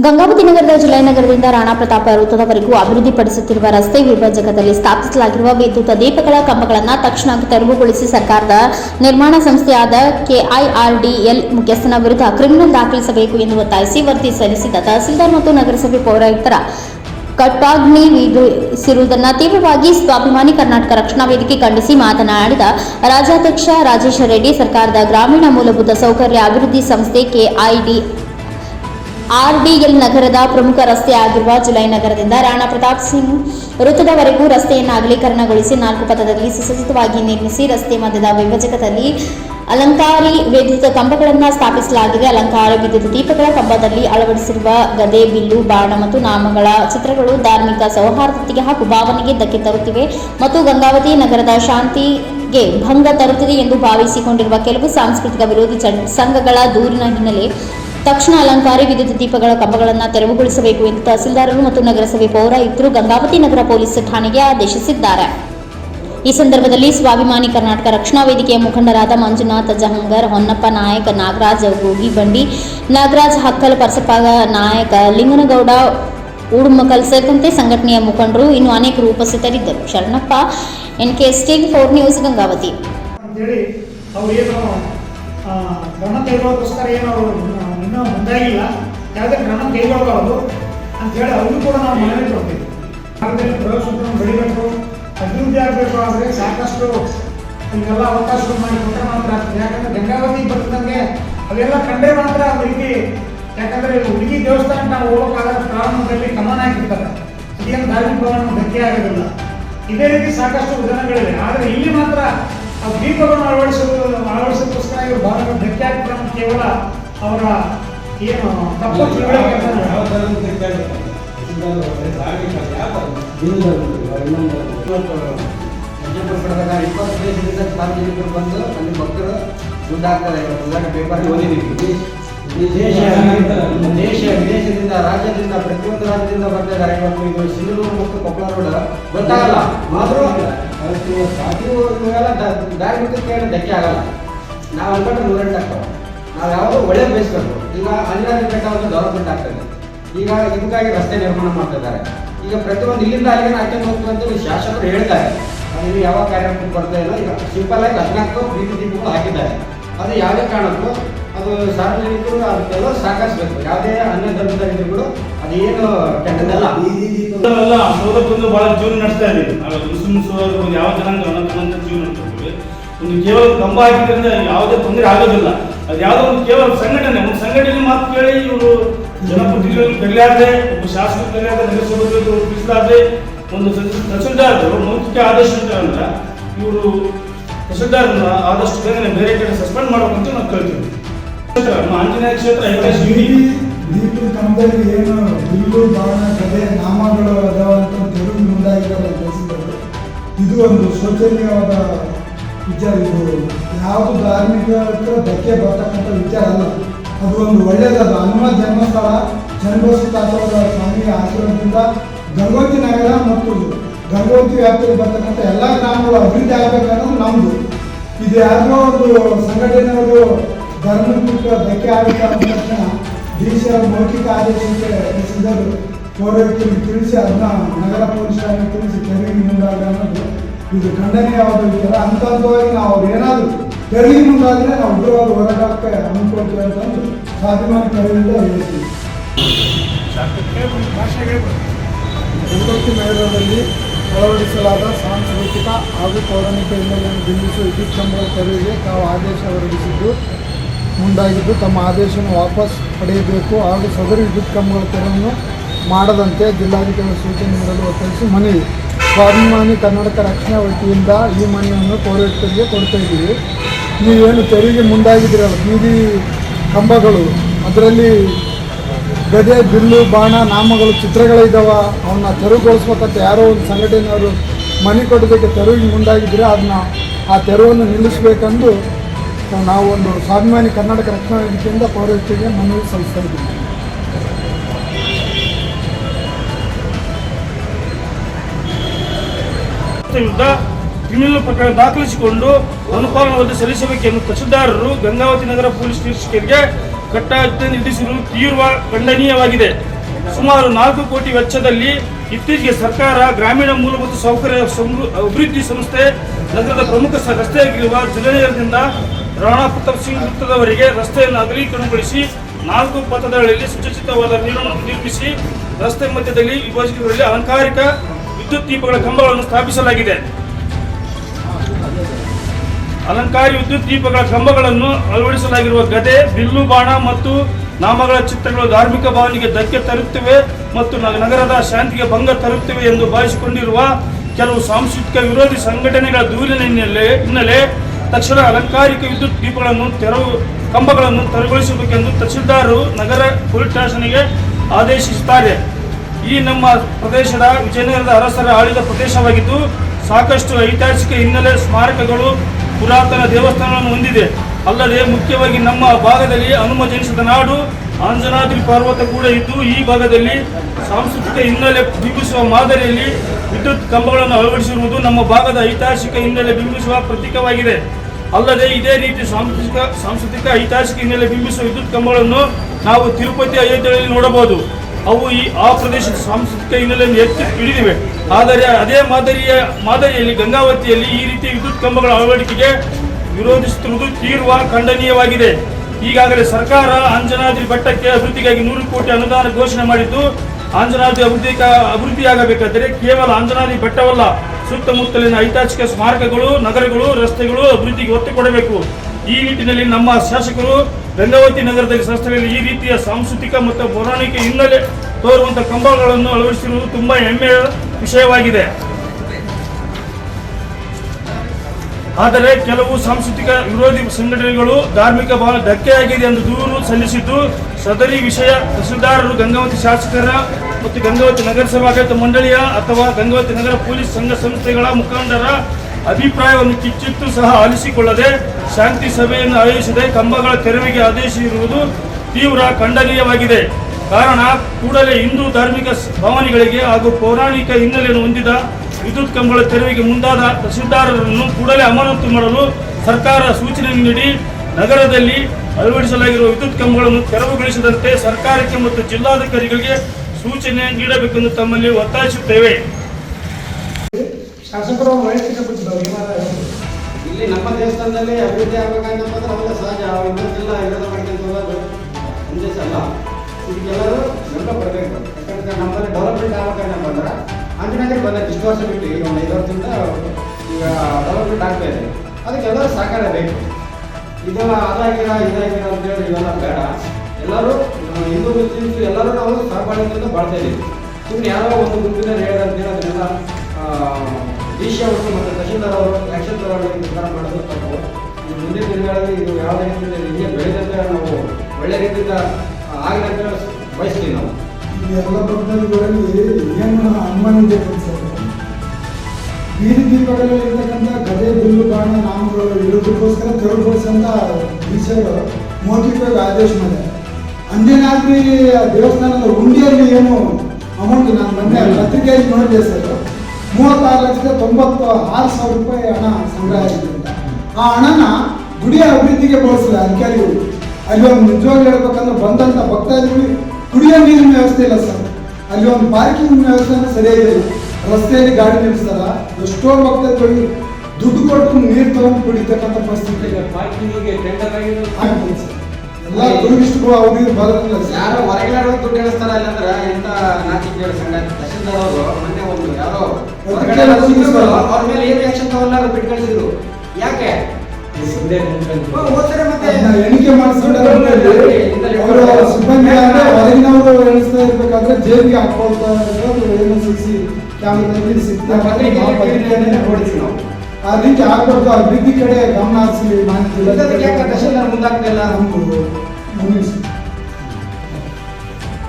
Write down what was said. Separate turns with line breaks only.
ಗಂಗಾವತಿ ನಗರದ ಜುಲೈನಗರದಿಂದ ರಾಣಾ ಪ್ರತಾಪ ವೃತ್ತದವರೆಗೂ ಅಭಿವೃದ್ಧಿಪಡಿಸುತ್ತಿರುವ ರಸ್ತೆ ವಿಭಜಕದಲ್ಲಿ ಸ್ಥಾಪಿಸಲಾಗಿರುವ ವಿದ್ಯುತ್ ದೀಪಗಳ ಕಂಬಗಳನ್ನು ತಕ್ಷಣ ತೆರವುಗೊಳಿಸಿ ಸರ್ಕಾರದ ನಿರ್ಮಾಣ ಸಂಸ್ಥೆಯಾದ ಕೆಐಆರ್ಡಿಎಲ್ ಮುಖ್ಯಸ್ಥನ ವಿರುದ್ಧ ಕ್ರಿಮಿನಲ್ ದಾಖಲಿಸಬೇಕು ಎಂದು ಒತ್ತಾಯಿಸಿ ವರದಿ ಸಲ್ಲಿಸಿದ ತಹಸೀಲ್ದಾರ್ ಮತ್ತು ನಗರಸಭೆ ಪೌರಾಯುಕ್ತರ ಕಟ್ಟಾಗ್ನಿ ವಿಧಿಸಿರುವುದನ್ನು ತೀವ್ರವಾಗಿ ಸ್ವಾಭಿಮಾನಿ ಕರ್ನಾಟಕ ರಕ್ಷಣಾ ವೇದಿಕೆ ಖಂಡಿಸಿ ಮಾತನಾಡಿದ ರಾಜ್ಯಾಧ್ಯಕ್ಷ ರಾಜೇಶ ರೆಡ್ಡಿ, ಸರ್ಕಾರದ ಗ್ರಾಮೀಣ ಮೂಲಭೂತ ಸೌಕರ್ಯ ಅಭಿವೃದ್ಧಿ ಸಂಸ್ಥೆ ಕೆಐಡಿ ಆರ್ಡಿಎಲ್ ನಗರದ ಪ್ರಮುಖ ರಸ್ತೆ ಆಗಿರುವ ಜುಲೈ ನಗರದಿಂದ ರಾಣಾ ಪ್ರತಾಪ್ ಸಿಂಗ್ ವೃತ್ತದವರೆಗೂ ರಸ್ತೆಯನ್ನು ಅಗಲೀಕರಣಗೊಳಿಸಿ ನಾಲ್ಕು ಪಥದಲ್ಲಿ ಸುಸಜ್ಜಿತವಾಗಿ ನಿರ್ಮಿಸಿ ರಸ್ತೆ ಮಧ್ಯದ ವಿಭಜಕದಲ್ಲಿ ಅಲಂಕಾರಿ ವಿದ್ಯುತ್ ಕಂಬಗಳನ್ನು ಸ್ಥಾಪಿಸಲಾಗಿದೆ. ಅಲಂಕಾರ ವಿದ್ಯುತ್ ದೀಪಗಳ ಕಂಬದಲ್ಲಿ ಅಳವಡಿಸಿರುವ ಗದೆ ಬಿಲ್ಲು, ಬಾಣ ಮತ್ತು ನಾಮಗಳ ಚಿತ್ರಗಳು ಧಾರ್ಮಿಕ ಸೌಹಾರ್ದತೆಗೆ ಹಾಗೂ ಭಾವನೆಗೆ ಧಕ್ಕೆ ತರುತ್ತಿವೆ ಮತ್ತು ಗಂಗಾವತಿ ನಗರದ ಶಾಂತಿಗೆ ಭಂಗ ತರುತ್ತಿದೆ ಎಂದು ಭಾವಿಸಿಕೊಂಡಿರುವ ಕೆಲವು ಸಾಂಸ್ಕೃತಿಕ ವಿರೋಧಿ ಸಂಘಗಳ ದೂರಿನ ಹಿನ್ನೆಲೆ ತಕ್ಷಣ ಅಲಂಕಾರಿ ವಿದ್ಯುತ್ ದೀಪಗಳ ಕಂಬಗಳನ್ನು ತೆರವುಗೊಳಿಸಬೇಕು ಎಂದು ತಹಸೀಲ್ದಾರರು ಮತ್ತು ನಗರಸಭೆ ಪೌರಾಯುಕ್ತರು ಗಂಗಾವತಿ ನಗರ ಪೊಲೀಸ್ ಠಾಣೆಗೆ ಆದೇಶಿಸಿದ್ದಾರೆ. ಈ ಸಂದರ್ಭದಲ್ಲಿ ಸ್ವಾಭಿಮಾನಿ ಕರ್ನಾಟಕ ರಕ್ಷಣಾ ವೇದಿಕೆಯ ಮುಖಂಡರಾದ ಮಂಜುನಾಥ ಜಹಂಗರ್, ಹೊನ್ನಪ್ಪ ನಾಯಕ, ನಾಗರಾಜ್ ಗೋಗಿಬಂಡಿ ನಾಗರಾಜ್ ಹಕ್ಕಲ್, ಪರಸಪ್ಪ ನಾಯಕ, ಲಿಂಗನಗೌಡ, ಉಡುಮಕಲ್ ಸೇರಿದಂತೆ ಸಂಘಟನೆಯ ಮುಖಂಡರು ಇನ್ನು ಅನೇಕರು ಉಪಸ್ಥಿತರಿದ್ದರು. Sharanappa N K sting four news Gangavathi.
ಅವ್ರು ಇನ್ನೂ ಮುಂದಾಗಿಲ್ಲ ಯಾವುದೇ ಕ್ರಮ ಕೈಗೊಳ್ಳಬಾರದು ಅಂತೇಳಿ ಅವ್ರಿಗೂ ಕೂಡ ನಾವು ಮನವಿ ಕೊಡ್ತೀವಿ. ಭಾರತದಲ್ಲಿ ಪ್ರವಾಸೋದ್ಯಮ ಬೆಳಿಬೇಕು ಅಭಿವೃದ್ಧಿ ಆಗಬೇಕು ಆದರೆ ಸಾಕಷ್ಟು ಇವೆಲ್ಲ ಅವಕಾಶಗಳು ಮಾಡಿಕೊಟ್ರೆ ಮಾತ್ರ ಆಗ್ತದೆ. ಯಾಕಂದ್ರೆ ಗಂಗಾವತಿ ಬರ್ತದಂಗೆ ಅವೆಲ್ಲ ಕಂಡೇ ಮಾತ್ರ ಒಂದು ರೀತಿ ಯಾಕಂದ್ರೆ ಹುಡುಗಿ ದೇವಸ್ಥಾನ ನಾವು ಹೋಗೋಕ್ಕಾಗದ ಪ್ರಾರಂಭದಲ್ಲಿ ಕಮನ ಹಾಕಿರ್ತಾರೆ. ಅದೇನು ಧಾರ್ಮಿಕ ಭವನ ಧಕ್ಕೆ ಆಗೋದಿಲ್ಲ. ಇದೇ ರೀತಿ ಸಾಕಷ್ಟು ಉದಾಹರಣೆಗಳಿವೆ. ಆದರೆ ಇಲ್ಲಿ ಮಾತ್ರ ಆ ದೀಪಗಳನ್ನು ಅಳವಡಿಸಲು ಅಳವಡಿಸೋದಕ್ಕೋಸ್ಕರ ಇವರು ಭಾರತ ಧಕ್ಕೆ ಆಗ್ತಾರೆ ಕೇವಲ ಅವರ ಏನು
ಯಾವ
ಇಪ್ಪತ್ತು ದೇಶದಿಂದ ಅಲ್ಲಿ ದುಡ್ಡು ಹಾಕ್ತಾರೆ ದೇಶ ದೇಶ ವಿದೇಶದಿಂದ ರಾಜ್ಯದಿಂದ ಪ್ರತಿಯೊಂದು ರಾಜ್ಯದಿಂದ ಬರ್ತಾ ಇದ್ದಾರೆ ಇವತ್ತು ಮತ್ತು ಕೊಪ್ಪಳ ರೋಡ್ ಗೊತ್ತಾಗಲ್ಲ ಮಾತ್ರ ದ- ದಾರಿ ಬಿಟ್ಟು ಕೇಳಿ ಧಕ್ಕೆ ಆಗಲ್ಲ ನಾವು ಅನ್ಕೊಂಡ್ರೆ ನೂರೆಂಟು ಆಗ್ತಾವೆ. ನಾವು ಯಾವಾಗಲೂ ಒಳ್ಳೆ ಬಯಸ್ಬೇಕು ಈಗ ಅಲ್ಲಿರಾಜ ಬೆಟ್ಟ ಒಂದು ಡೆವಲಪ್ಮೆಂಟ್ ಆಗ್ತದೆ. ಈಗ ಇದಕ್ಕಾಗಿ ರಸ್ತೆ ನಿರ್ಮಾಣ ಮಾಡ್ತಾ ಇದ್ದಾರೆ. ಈಗ ಪ್ರತಿಯೊಂದು ಇಲ್ಲಿಂದ ಅಲ್ಲಿಗೆ ಹಾಕೊಂಡು ಹೋಗ್ತದೆ ಅಂತ ಶಾಸಕರು ಹೇಳ್ತಾರೆ. ಇಲ್ಲಿ ಯಾವ ಕಾರ್ಯಕ್ರಮಕ್ಕೆ ಬರ್ತಾ ಇಲ್ಲ. ಈಗ ಸಿಂಪಲ್ ಆಗಿ ಹದಿನಾಲ್ಕು ಬೀದಿ ದೀಪಗಳು ಹಾಕಿದ್ದಾರೆ. ಅದು ಯಾವುದೇ ಕಾರಣಕ್ಕೂ ಅದು ಸಾರ್ವಜನಿಕರು ಅದಕ್ಕೆಲ್ಲ ಸಾಕಾಸ್ಬೇಕು ಯಾವುದೇ ಅನ್ಯ ಕೂಡ ಅದೇನು ಕೆಟ್ಟದಲ್ಲ
ಸೌಲಭ್ಯದಿಂದ ಬಹಳ ಜೀವನ ನಡೆಸ್ತಾ ಇದ್ದೀವಿ ಮುಸ್ಲಿಮ್ಸ್ ಮುಸ್ಲಿಂ ಯಾವ ಜನಾಂಗ ಅನ್ನೋದಂತ ಜೀವನ ಒಂದು ಕೇವಲ ಕಂಬ ಹಾಕಿದ್ರಿಂದ ಯಾವುದೇ ತೊಂದರೆ ಆಗೋದಿಲ್ಲ. ಅದು ಯಾವುದೋ ಒಂದು ಕೇವಲ ಸಂಘಟನೆ, ಒಂದು ಸಂಘಟನೆ ಮಾತು ಕೇಳಿ ಇವರು ಜನಪ್ರತಿನಿಧಿಗಳು ಕರೆಯಾದ್ರೆ ಒಬ್ಬ ಶಾಸಕರು ಕರೆಯಲಾರದೆ ನಗರಸಭೆಗಳು ಬಿಸಿಲಾದ್ರೆ ಒಂದು ತಹಸೀಲ್- ತಹಸೀಲ್ದಾರರು ಮೌಖಿಕ ಆದೇಶ ಅಂತ ಇವರು ತಹಸೀಲ್ದಾರ್ನ ಆದಷ್ಟು ಬೇಗನೆ ಬೇರೆ ಕಡೆ ಸಸ್ಪೆಂಡ್ ಮಾಡಬೇಕಂತ ನಾವು ಕೇಳ್ತೀವಿ. ನಮ್ಮ ಆಂಜನೇಯ ಕ್ಷೇತ್ರ
ಕಂಬದಲ್ಲಿ ಏನು ಬಿಲ್ಲು ಭವನ ಕದೆ ನಾಮಗಳು ಅದಾವ ಅಂತ ತೆರವು ಮುಂದಾಗಿದ್ದಾರೆ ಇದು ಒಂದು ಶೋಚನೀಯವಾದ ವಿಚಾರ ಇರ್ಬೋದು ಯಾವುದು ಧಾರ್ಮಿಕ ಧಕ್ಕೆ ಬರ್ತಕ್ಕಂಥ ವಿಚಾರ ಅಲ್ಲ. ಅದು ಒಂದು ಒಳ್ಳೆಯದಲ್ಲ ಹನುಮ ಜನ್ಮಸ್ಥಳ ಚನ್ನಬಸವ ಸ್ವಾಮಿಯ ಆಶೀರ್ವಾದದಿಂದ ಗಂಗೋತ್ರಿ ನಗರ ಮತ್ತು ಗಂಗೋತ್ರಿ ವ್ಯಾಪ್ತಿಯಲ್ಲಿ ಬರ್ತಕ್ಕಂಥ ಎಲ್ಲ ಗ್ರಾಮಗಳು ಅಭಿವೃದ್ಧಿ ಆಗಬೇಕನ್ನೋದು ನಮ್ಮದು ಇದು ಯಾರಿಗೋ ಒಂದು ಸಂಘಟನೆಯವರು ಧರ್ಮಕ್ಕೆ ಧಕ್ಕೆ ಆಗುತ್ತೆ ಅಂದ ತಕ್ಷಣ ದೇಶ ಮೌಖಿಕ ಆದೇಶಕ್ಕೆ ತಿಳಿಸಿದರು ಪೌರಾಯುಕ್ತರಿಗೆ ತಿಳಿಸಿ, ಅದನ್ನ ನಗರ ಪೊಲೀಸ್ ಠಾಣೆಗೆ ತಿಳಿಸಿ ತೆರಿಗೆ ಮುಂದಾಗ ಅನ್ನೋದು ಇದು ಖಂಡನೀಯವಾದ ವಿಚಾರ ಹಂತವಾಗಿ ನಾವು ಏನಾದರೂ ತೆರಿಗೆ ಮುಂದಾದರೆ ನಾವು ಉಗ್ರವಾದ ಹೋರಾಟಕ್ಕೆ ಹಮ್ಮಿಕೊಳ್ತೀವಿ ಅಂತಂದು ಸ್ವಾಭಿಮಾನಿ ಕರೆಯಿಂದ ಹೇಳ್ತೀವಿ. ನಗರದಲ್ಲಿ ಅಳವಡಿಸಲಾದ ಸಾಂಸ್ಕೃತಿಕ ಹಾಗೂ ಪೌರಾಣಿಕ ಹಿನ್ನೆಲೆಯನ್ನು ಬಿಂಬಿಸುವ ವಿದ್ಯುತ್ ಕಂಬಗಳ ತೆರವಿಗೆ ತಾವು ಆದೇಶ ಹೊರಡಿಸಿದ್ದು, ಮುಂದಾಗಿದ್ದು ತಮ್ಮ ಆದೇಶವನ್ನು ವಾಪಸ್ ಪಡೆಯಬೇಕು ಹಾಗೂ ಸದರಿ ವಿದ್ಯುತ್ ಕಂಬಗಳ ತೆರವನ್ನು ಮಾಡದಂತೆ ಜಿಲ್ಲಾಧಿಕಾರಿ ಸೂಚನೆ ನೀಡಲು ಒತ್ತಾಯಿಸಿ ಮನವಿ. ಸ್ವಾಭಿಮಾನಿ ಕನ್ನಡಕ ರಕ್ಷಣಾ ವತಿಯಿಂದ ಈ ಮನೆಯನ್ನು ಪೌರಾಯುಕ್ತರಿಗೆ ಕೊಡ್ತಾ ಇದ್ದೀವಿ. ನೀವೇನು ತೆರಿಗೆ ಮುಂದಾಗಿದ್ದೀರ, ಬೀದಿ ಕಂಬಗಳು, ಅದರಲ್ಲಿ ಗದೆ, ಬಿಲ್ಲು, ಬಾಣ, ನಾಮಗಳು ಚಿತ್ರಗಳಿದ್ದಾವ ಅವನ್ನ ತೆರವುಗೊಳಿಸ್ಬೇಕಂತ ಯಾರೋ ಒಂದು ಸಂಘಟನೆಯವರು ಮನೆ ಕೊಡೋದಕ್ಕೆ ತೆರವಿಗೆ ಮುಂದಾಗಿದ್ದರೆ ಅದನ್ನ ಆ ತೆರವನ್ನು ನಿಲ್ಲಿಸಬೇಕೆಂದು ನಾವು ಒಂದು ಸ್ವಾಭಿಮಾನಿ ಕರ್ನಾಟಕ ರಕ್ಷಣಾ ವೇದಿಕೆಯಿಂದ ಪೌರಾಯುಕ್ತರಿಗೆ ಮನವಿ ಸಲ್ಲಿಸ್ತಾ ಇದ್ದೀವಿ.
ವಿರುದ್ಧ ಕ್ರಿಮಿನಲ್ ಪ್ರಕರಣ ದಾಖಲಿಸಿಕೊಂಡು ಅನುಪಾಲನ ವರದಿ ಸಲ್ಲಿಸಬೇಕೆಂದು ತಹಸೀಲ್ದಾರರು ಗಂಗಾವತಿ ನಗರ ಪೊಲೀಸ್ ನಿರೀಕ್ಷಕರಿಗೆ ಕಟ್ಟಾಜ್ಞೆ ನಿರ್ದೇಶಿಸಿರುವುದು ತೀವ್ರ ಖಂಡನೀಯವಾಗಿದೆ. ಸುಮಾರು ನಾಲ್ಕು ಕೋಟಿ ವೆಚ್ಚದಲ್ಲಿ ಇತ್ತೀಚೆಗೆ ಸರ್ಕಾರ ಗ್ರಾಮೀಣ ಮೂಲಭೂತ ಸೌಕರ್ಯ ಅಭಿವೃದ್ಧಿ ಸಂಸ್ಥೆ, ನಗರದ ಪ್ರಮುಖ ರಸ್ತೆಯಾಗಿರುವ ಜಿಲ್ಲೆಯಿಂದ ರಾಣಾ ಪ್ರತಾಪ್ ಸಿಂಗ್ ವೃತ್ತದವರೆಗೆ ರಸ್ತೆಯನ್ನು ಅಗಲೀಕರಣಗೊಳಿಸಿ ನಾಲ್ಕು ಪಥಗಳಲ್ಲಿ ಸುಚಿತವಾದ ನೀರನ್ನು ನಿರ್ಮಿಸಿ ರಸ್ತೆ ಮಧ್ಯದಲ್ಲಿ ವಿಭಜಿತಗಳಲ್ಲಿ ಅಲಂಕಾರಿಕ ವಿದ್ಯುತ್ ದೀಪಗಳ ಕಂಬಗಳನ್ನು ಸ್ಥಾಪಿಸಲಾಗಿದೆ. ಅಲಂಕಾರಿ ವಿದ್ಯುತ್ ದೀಪಗಳ ಕಂಬಗಳನ್ನು ಅಳವಡಿಸಲಾಗಿರುವ ಗದೆ, ಬಿಲ್ಲು ಬಾಣ ಮತ್ತು ನಾಮಗಳ ಚಿತ್ರಗಳು ಧಾರ್ಮಿಕ ಭಾವನೆಗೆ ಧಕ್ಕೆ ತರುತ್ತಿವೆ ಮತ್ತು ನಗರದ ಶಾಂತಿಗೆ ಭಂಗ ತರುತ್ತಿವೆ ಎಂದು ಭಾವಿಸಿಕೊಂಡಿರುವ ಕೆಲವು ಸಾಂಸ್ಕೃತಿಕ ವಿರೋಧಿ ಸಂಘಟನೆಗಳ ದೂರಿನ ಹಿನ್ನೆಲೆ ಹಿನ್ನೆಲೆ ತಕ್ಷಣ ಅಲಂಕಾರಿಕ ವಿದ್ಯುತ್ ದೀಪಗಳನ್ನು ತೆರವು, ಕಂಬಗಳನ್ನು ತೆರವುಗೊಳಿಸಬೇಕೆಂದು ತಹಶೀಲ್ದಾರರು ನಗರ ಪೊಲೀಸ್ ಸ್ಟೇಷನ್ಗೆ ಆದೇಶಿಸುತ್ತಾರೆ. ಈ ನಮ್ಮ ಪ್ರದೇಶದ ವಿಜಯನಗರದ ಅರಸರ ಆಳಿದ ಪ್ರದೇಶವಾಗಿದ್ದು, ಸಾಕಷ್ಟು ಐತಿಹಾಸಿಕ ಹಿನ್ನೆಲೆ ಸ್ಮಾರಕಗಳು ಪುರಾತನ ದೇವಸ್ಥಾನಗಳನ್ನು ಹೊಂದಿದೆ. ಅಲ್ಲದೆ ಮುಖ್ಯವಾಗಿ ನಮ್ಮ ಭಾಗದಲ್ಲಿ ಹನುಮ ಜನಿಸಿದ ನಾಡು ಆಂಜನಾದ್ರಿ ಪರ್ವತ ಕೂಡ ಇದ್ದು, ಈ ಭಾಗದಲ್ಲಿ ಸಾಂಸ್ಕೃತಿಕ ಹಿನ್ನೆಲೆ ಬಿಂಬಿಸುವ ಮಾದರಿಯಲ್ಲಿ ವಿದ್ಯುತ್ ಕಂಬಗಳನ್ನು ಅಳವಡಿಸಿರುವುದು ನಮ್ಮ ಭಾಗದ ಐತಿಹಾಸಿಕ ಹಿನ್ನೆಲೆ ಬಿಂಬಿಸುವ ಪ್ರತೀಕವಾಗಿದೆ. ಅಲ್ಲದೆ ಇದೇ ರೀತಿ ಸಾಂಸ್ಕೃತಿಕ ಸಾಂಸ್ಕೃತಿಕ ಐತಿಹಾಸಿಕ ಹಿನ್ನೆಲೆ ಬಿಂಬಿಸುವ ವಿದ್ಯುತ್ ಕಂಬಗಳನ್ನು ನಾವು ತಿರುಪತಿ ಅಯೋಧ್ಯೆಯಲ್ಲಿ ನೋಡಬಹುದು. ಅವು ಈ ಆ ಪ್ರದೇಶದ ಸಾಂಸ್ಕೃತಿಕ ಹಿನ್ನೆಲೆಯನ್ನು ಎತ್ತಿ ಹಿಡಿದಿವೆ. ಆದರೆ ಅದೇ ಮಾದರಿಯ, ಮಾದರಿಯಲ್ಲಿ, ಗಂಗಾವತಿಯಲ್ಲಿ ಈ ರೀತಿ ವಿದ್ಯುತ್ ಕಂಬಗಳ ಅಳವಡಿಕೆಗೆ ವಿರೋಧಿಸುತ್ತಿರುವುದು ತೀವ್ರ ಖಂಡನೀಯವಾಗಿದೆ. ಈಗಾಗಲೇ ಸರ್ಕಾರ ಅಂಜನಾದ್ರಿ ಬೆಟ್ಟಕ್ಕೆ ಅಭಿವೃದ್ಧಿಗಾಗಿ ನೂರು ಕೋಟಿ ಅನುದಾನ ಘೋಷಣೆ ಮಾಡಿದ್ದು ಅಂಜನಾದ್ರಿ ಅಭಿವೃದ್ಧಿ ಅಭಿವೃದ್ಧಿಯಾಗಬೇಕಾದರೆ ಕೇವಲ ಅಂಜನಾದ್ರಿ ಬೆಟ್ಟವಲ್ಲ, ಸುತ್ತಮುತ್ತಲಿನ ಐತಿಹಾಸಿಕ ಸ್ಮಾರಕಗಳು, ನಗರಗಳು, ರಸ್ತೆಗಳು ಅಭಿವೃದ್ಧಿಗೆ ಒತ್ತು ಕೊಡಬೇಕು. ಈ ನಿಟ್ಟಿನಲ್ಲಿ ನಮ್ಮ ಶಾಸಕರು ಗಂಗಾವತಿ ನಗರದಲ್ಲಿ ಸಂಸ್ಥೆಯಲ್ಲಿ ಈ ರೀತಿಯ ಸಾಂಸ್ಕೃತಿಕ ಮತ್ತು ಪೌರಾಣಿಕ ಹಿನ್ನೆಲೆ ತೋರುವಂಥ ಕಂಬಗಳನ್ನು ಅಳವಡಿಸಿರುವುದು ತುಂಬಾ ಹೆಮ್ಮೆಯ ವಿಷಯವಾಗಿದೆ. ಆದರೆ ಕೆಲವು ಸಾಂಸ್ಕೃತಿಕ ವಿರೋಧಿ ಸಂಘಟನೆಗಳು ಧಾರ್ಮಿಕ ಭಾವನೆ ಧಕ್ಕೆಯಾಗಿದೆ ಎಂದು ದೂರು ಸಲ್ಲಿಸಿದ್ದು, ಸದರಿ ವಿಷಯ ತಹಸೀಲ್ದಾರರು, ಗಂಗಾವತಿ ಶಾಸಕರ ಮತ್ತು ಗಂಗಾವತಿ ನಗರಸಭಾ ಮಂಡಳಿಯ ಅಥವಾ ಗಂಗಾವತಿ ನಗರ ಪೊಲೀಸ್ ಸಂಘ ಸಂಸ್ಥೆಗಳ ಮುಖಂಡರ ಅಭಿಪ್ರಾಯವನ್ನು ಕಿಚ್ಚಿತ್ತು ಸಹ ಆಲಿಸಿಕೊಳ್ಳದೆ ಶಾಂತಿ ಸಭೆಯನ್ನು ಆಯೋಜಿಸದೆ ಕಂಬಗಳ ತೆರವಿಗೆ ಆದೇಶಿಸಿರುವುದು ತೀವ್ರ ಖಂಡನೀಯವಾಗಿದೆ. ಕಾರಣ, ಕೂಡಲೇ ಹಿಂದೂ ಧಾರ್ಮಿಕ ಭಾವನೆಗಳಿಗೆ ಹಾಗೂ ಪೌರಾಣಿಕ ಹಿನ್ನೆಲೆಯನ್ನು ಹೊಂದಿದ ವಿದ್ಯುತ್ ಕಂಬಗಳ ತೆರವಿಗೆ ಮುಂದಾದ ತಹಸೀಲ್ದಾರರನ್ನು ಕೂಡಲೇ ಅಮಾನತು ಮಾಡಲು ಸರ್ಕಾರ ಸೂಚನೆ ನೀಡಿ ನಗರದಲ್ಲಿ ಅಳವಡಿಸಲಾಗಿರುವ ವಿದ್ಯುತ್ ಕಂಬಗಳನ್ನು ತೆರವುಗೊಳಿಸದಂತೆ ಸರ್ಕಾರಕ್ಕೆ ಮತ್ತು ಜಿಲ್ಲಾಧಿಕಾರಿಗಳಿಗೆ ಸೂಚನೆ ನೀಡಬೇಕೆಂದು ತಮ್ಮಲ್ಲಿ ಒತ್ತಾಯಿಸುತ್ತೇವೆ.
ಶಾಸಕರು ವೈಯಕ್ತಿಕ
ಇಲ್ಲಿ ನಮ್ಮ ದೇವಸ್ಥಾನದಲ್ಲಿ ಅಭಿವೃದ್ಧಿ ಆಗ್ಬೇಕಂತಂದ್ರೆ ಅವೆಲ್ಲ ಸಹಜ ಇನ್ನೊಂದೆಲ್ಲ ವಿರೋಧ ಮಾಡ್ಕೊಂತ ಹೋಗೋದು ಉದ್ದೇಶ ಅಲ್ಲ ಇದಕ್ಕೆಲ್ಲರೂ ಬೆಂಬಲ ಬರಬೇಕು ಯಾಕಂದ್ರೆ ನಮ್ಮಲ್ಲಿ ಡೆವಲಪ್ಮೆಂಟ್ ಆಗ್ಬೇಕಂತಂದ್ರೆ ಅಂಜನಾದ್ರಿ ಬಂದ ಇಷ್ಟು ವರ್ಷ ಬಿಟ್ಟು ಈಗ ಒಂದು ಐದು ವರ್ಷದಿಂದ ಈಗ ಡೆವಲಪ್ಮೆಂಟ್ ಆಗ್ತಾ ಇದೆ. ಅದಕ್ಕೆ ಎಲ್ಲರೂ ಸಹಕಾರ ಬೇಕು. ಇದೆಲ್ಲ ಅದಾಗಿರ, ಇದಾಗಿರ ಅಂತೇಳಿ ಇವೆಲ್ಲ ಬೇಡ. ಎಲ್ಲರೂ ಹಿಂದೂ ಮುಸ್ಲಿಮ್ಸ್ ಎಲ್ಲರೂ ನಾವು ಸಹಬಾಳ್ವೆಯಿಂದ ಬಾಳ್ತಾ ಇದ್ದೀವಿ ಸುಮ್ಮನೆ ಯಾರೋ ಒಂದು ಗುಂಪಿನ ಅಂತೇಳಿ ಅದನ್ನೆಲ್ಲ ಡಿ ಮತ್ತು ತಹಶೀಲ್ದಾರ್ ಅವರು ಆಕ್ಷನ್ ತಗೊಳ್ಳಿ ನಿರ್ಧಾರ ಮಾಡೋದು ತಪ್ಪು ಈ ಮುಂದಿನ ದಿನಗಳಲ್ಲಿ ಇದು ಯಾವುದೇ ರೀತಿಯಿಂದ ಹಿಂಗೆ ಬೆಳೆದಂತೆ ನಾವು ಒಳ್ಳೆ ರೀತಿಯಿಂದ ಆಗಲಿ ಅಂತ ಬಯಸ್ತೀವಿ ನಾವು.
ಎಲ್ಲ ಪಕ್ಷಗಳಲ್ಲಿ ಏನು ಅನುಮಾನ ಇದೆ ಸರ್. ಬೀದಿ ದೀಪಗಳಲ್ಲಿ ಇರ್ತಕ್ಕಂಥ ಕಥೆ ಬಿಲ್ಲು ಬಾಣ ನಾಮಗಳು ಇರೋದಕ್ಕೋಸ್ಕರ ತೆರವುಗೊಳಿಸಂತ ವಿಷಯಗಳು ಮೋಟಿವೇಟ್ ಆದೇಶ ಮಾಡಿದೆ ಅಂಜನಾದ್ರಿ ದೇವಸ್ಥಾನದ ಹುಂಡಿಯಲ್ಲಿ ಏನು ಅಮೌಂಟ್ ನಾನು ಮೊನ್ನೆ ಪತ್ರಿಕೆಯಲ್ಲಿ ನೋಡಿದೆ ಸರ್. ಮೂವತ್ತಾರು ಲಕ್ಷದ ತೊಂಬತ್ತು ಆರು ಸಾವಿರ ರೂಪಾಯಿ ಹಣ ಸಂಗ್ರಹ ಆಗಿದೆ ಅಂತ. ಆ ಹಣನ ಗುಡಿಯ ಅಭಿವೃದ್ಧಿಗೆ ಬಳಸಿಲ್ಲ ಅಧಿಕಾರಿಗಳು ಅಲ್ಲಿ ಒಂದು ನಿಜವಾಗಿ ಹೇಳ್ಬೇಕಂದ್ರೆ ಬಂದಂಥ ಭಕ್ತಾದಿಗಳು ಕುಡಿಯೋ ನೀರಿನ ವ್ಯವಸ್ಥೆ ಇಲ್ಲ ಸರ್. ಅಲ್ಲಿ ಒಂದು ಪಾರ್ಕಿಂಗ್ ವ್ಯವಸ್ಥೆ ಸರಿಯಾಗಿ ರಸ್ತೆಯಲ್ಲಿ ಗಾಡಿ ನಿಲ್ಲಿಸ್ತಾರ ಎಷ್ಟೋ ಭಕ್ತಾದಿಗಳು ದುಡ್ಡು ಕೊಟ್ಟು ನೀರು ತಗೊಂಡು ಕುಡಿತಕ್ಕಂಥ ಪರಿಸ್ಥಿತಿ ಎಲ್ಲ ಗುರುವಿಷ್ಠಗಳು ಅವ್ರಿಗೆ ಬರೋದಿಲ್ಲ
ಯಾರೋ ಹೊರಗಡೆ ದುಡ್ಡು ಹೇಳಿಸ್ತಾರ ಇಲ್ಲಾಂದ್ರೆ ಇಂಥ ನಾಚಿಕೆ ಸಂಘ ತಹಶೀಲ್ದಾರ್ ಅವರು ಮೊನ್ನೆ ಒಂದು ಯಾರೋ ಅವ್ರ ಮೇಲೆ ಏನು ಆಕ್ಷನ್ ತಗೊಳ್ಳಾರ ಬಿಟ್ಟು ಕಳಿಸಿದ್ರು ಯಾಕೆ?
ಎಣಿಕೆ ಮಾಡಿಸ್ಕೊಂಡ್ರೆ ಅವರು ಸಿಬ್ಬಂದಿ ಹೊರಗಿನವರು ಎಣಿಸ್ತಾ ಇರ್ಬೇಕಾದ್ರೆ ಜೇಬಿಗೆ ಹಾಕೊಳ್ತಾ ಏನು ಸಿಕ್ಸಿ ಕ್ಯಾಮ್ರಾದಲ್ಲಿ
ನೋಡಿದ್ವಿ ನಾವು.
ಅದಕ್ಕೆ ಆಗ್ಬಾರ್ದು ಅಭಿವೃದ್ಧಿ ಕಡೆ ಗಮನ ಹರಿಸಿ
ಯಾಕೆ ತಹಶೀಲ್ದಾರ್ ಮುಂದಾಗ್ತಿಲ್ಲ
ನಮ್ದು ಮುಗಿಸಿ